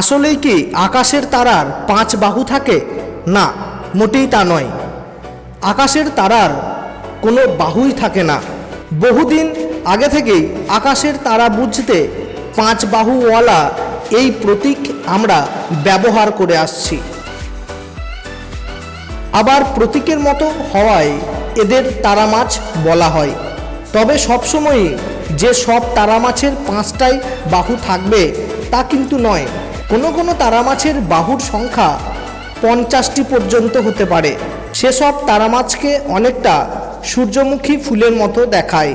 আসলেই কি আকাশের তারার পাঁচ বাহু থাকে? না, মোটেই তা নয়। আকাশের তারার কোনো বাহুই থাকে না। বহুদিন আগে থেকেই আকাশের তারা বুঝতে পাঁচ বাহুওয়ালা এই প্রতীক আমরা ব্যবহার করে আসছি। আবার প্রতীকের মতো হওয়ায় এদের তারা মাছ বলা হয়। তবে সবসময়ই যে সব তারা মাছের পাঁচটাই বাহু থাকবে তা কিন্তু নয়। কোনো কোনো তারা মাছের বাহুর সংখ্যা পঞ্চাশটি পর্যন্ত হতে পারে। সেসব তারা মাছকে অনেকটা সূর্যমুখী ফুলের মতো দেখায়।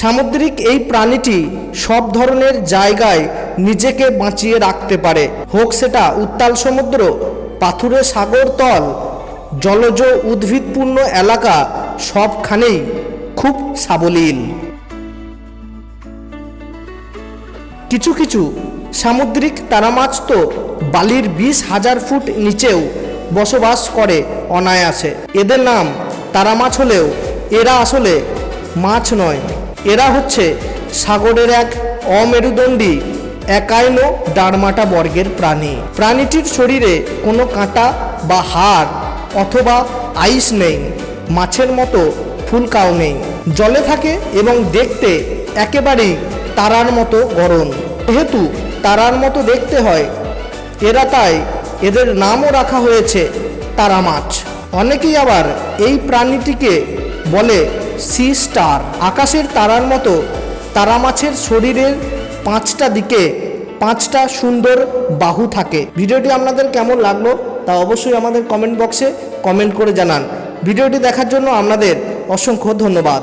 সামুদ্রিক এই প্রাণীটি সব ধরনের জায়গায় নিজেকে বাঁচিয়ে রাখতে পারে। হোক সেটা উত্তাল সমুদ্র, পাথুরে সাগর তল, জলজ উদ্ভিদপূর্ণ এলাকা, সবখানেই খুব সাবলীল। কিছু কিছু সামুদ্রিক তারামাছ তো বালির বিশ হাজার ফুট নিচেও বসবাস করে অনায়াসে। এদের নাম তারামাছ হলেও এরা আসলে মাছ নয়। এরা হচ্ছে সাগরের এক অমেরুদণ্ডী একাইনো ডারমাটা বর্গের প্রাণী। প্রাণীটির শরীরে কোনো কাঁটা বা হাড় অথবা আইস নেই, মাছের মতো ফুলকাও নেই। জলে থাকে এবং দেখতে একেবারেই তারার মতো গরম যেহেতু তারার মতো দেখতে হয়, এরা তাই এদের নামও রাখা হয়েছে তারা মাছ। অনেকেই আবার এই প্রাণীটিকে বলে সি স্টার আকাশের তারার মতো তারা মাছের শরীরের পাঁচটা দিকে পাঁচটা সুন্দর বাহু থাকে। ভিডিওটি আপনাদের কেমন লাগল তা অবশ্যই আমাদের কমেন্ট বক্সে কমেন্ট করে জানান। ভিডিওটি দেখার জন্য আপনাদের অসংখ্য ধন্যবাদ।